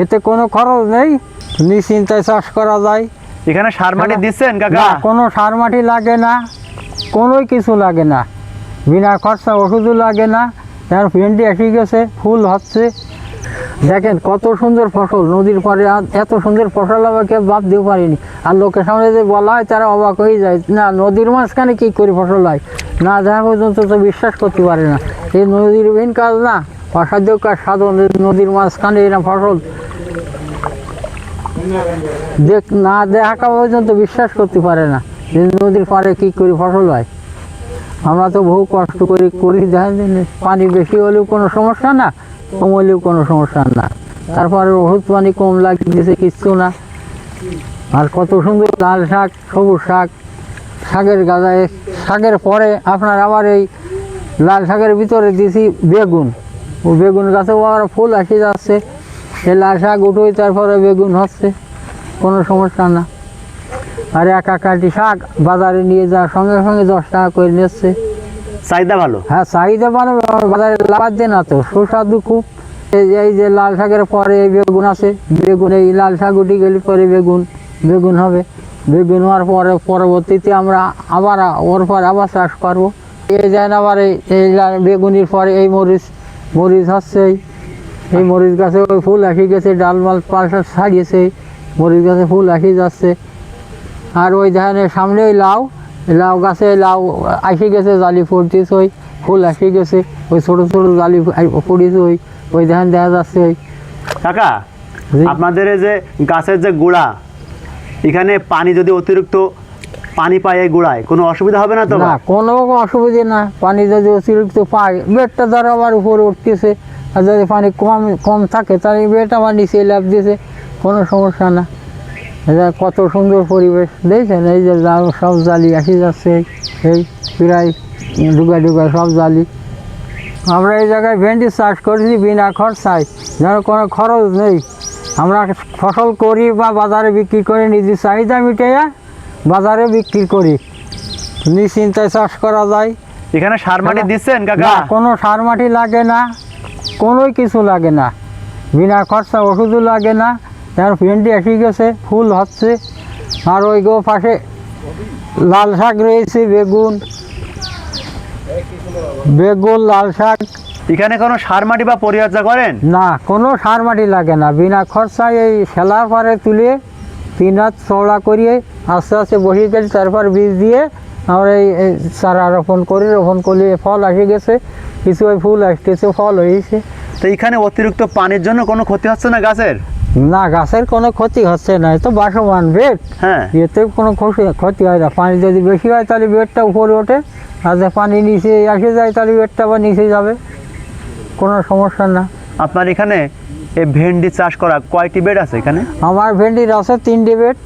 এতে কোনো খরচ নেই। নিশ্চিন্তায় চাষ করা যায়। এখানে সার মাটি দিচ্ছেন কাকা? কোনো সার মাটি লাগে না। কোনোই কিছু লাগে না। বিনা খরচা ওষুধও লাগে না। তার ভেন্ডি এসে গেছে ফুল হচ্ছে। দেখেন কত সুন্দর ফসল। নদীর পরে এত সুন্দর ফসল আমাকে বাদ দিতে পারিনি। আর লোকের সামনে যে বলা হয় তারা অবাক হয়ে যায়। না নদীর মাঝখানে কী করে ফসল হয়? না দেখা পর্যন্ত তো বিশ্বাস করতে পারে না। এই নদীর মেন কাজ না অসাধ্য কাজ সাধন নদীর মাঝখানে এরকম ফসল দেখ, না দেখা পর্যন্ত বিশ্বাস করতে পারে না। যে নদীর পাড়ে কী করে ফসল হয়? আমরা তো বহু কষ্ট করে করি দেখেন পানি বেশি হলেও কোনো সমস্যা না, কম হলেও কোনো সমস্যা না। তারপরে ওষুধ পানি কম লাগতেছে, কিচ্ছু না। আর কত সুন্দর লাল শাক, সবুজ শাক, শাকের গাদায় শাকের পরে আপনার আবার এই লাল শাকের ভিতরে দিছি বেগুন। ও বেগুন গাছেও আবার ফুল আসে যাচ্ছে। এই লাল শাক উঠোই তারপরে বেগুন হচ্ছে কোনো সমস্যা না। আর এক একাটি শাক বাজারে নিয়ে যাওয়ার সঙ্গে সঙ্গে দশ টাকা করে নিচ্ছে। চাহিদা ভালো? হ্যাঁ চাহিদা ভালো বাজারে লাগাচ্ছে না তো সুস্বাদু খুব। এই যে- এই যে লাল শাকের পরে এই বেগুন আছে বেগুন এই লাল শাক উঠে গেলে পরে বেগুন বেগুন হবে। বেগুন হওয়ার পরে পরবর্তীতে আমরা আবার ওর পর আবার চাষ করব। এই যেন আবার এই বেগুনির পরে এই মরিচ মরিচ হচ্ছে এই- মরিচ গাছে ওই ফুল আসি গেছে ডাল মাল পাল্টা ছাড়িয়েছে মরিচ গাছে ফুল আসি যাচ্ছে। আর ওই ধানের সামনে ওই লাউ লাউ গাছে লাউ আসে গেছে জালি ফুটতেছে ওই ফুল আসে গেছে ওই ছোটো ছোটো জালি পড়িয়েছে ওই ওই ধান দেখা যাচ্ছে ওই। কাকা আপনাদের এই যে গাছের যে গোড়া এখানে পানি যদি অতিরিক্ত পানি পায় এই গোড়ায় কোনো অসুবিধা হবে না তো? না কোনো অসুবিধে না পানি যদি অতিরিক্ত পায় বেডটা ধরো আবার উপরে উঠতেছে আর যদি পানি কম কম থাকে তাহলে বেড আমার নিচে লাভ দিয়েছে কোনো সমস্যা না। এটা কত সুন্দর পরিবেশ দেখছেন? এই যে সব জালি আসি যাচ্ছে এই- এই প্রায় ডুগা ডুগা সব জালি। আমরা এই জায়গায় ভেন্ডি চাষ করেছি বিনা খরচায় যেন কোনো খরচ নেই। আমরা ফসল করি বা বাজারে বিক্রি করে নিজের চাহিদা মিটাইয়া বাজারে বিক্রি করি। নিশ্চিন্তায় চাষ করা যায়। এখানে সার মাটি দিচ্ছেন কাকা? কোনো সার মাটি লাগে না। কোনোই কিছু লাগে না। বিনা খরচা ওষুধও লাগে না। তার ভেন্ডি এসে গেছে ফুল হচ্ছে। আর ওই গো পাশে লাল শাক রয়েছে বেগুন। বেগুন লাল শাক। এখানে কোনো সার মাটি বা পরিচর্যা করেন? না কোনো সার মাটি লাগে না। বিনা খরচায় এই খেলার পরে তুলে তিন হাত চওড়া করিয়ে আস্তে আস্তে বসিয়ে গেলে তারপর বীজ দিয়ে আমরা এই চারা রোপণ করি রোপণ করলে ফল আসে গেছে কিছু ওই ফুল আসতেছে ফল হয়েছে। তো এখানে অতিরিক্ত পানির জন্য কোনো ক্ষতি হচ্ছে না গাছের? না গাছের কোনো ক্ষতি হচ্ছে না তো বাসমান বেড। হ্যাঁ। এতে কোনো ক্ষতি- হয় না পানি যদি বেশি হয় তাহলে বেডটা উপরে ওঠে আর পানি নিচে আসে যায় তাহলে বেডটা আবার নিচে যাবে কোনো সমস্যা না। আপনার এখানে এই ভেন্ডি চাষ করা কয়টি বেড আছে এখানে? আমার ভেন্ডির আছে তিনটি বেড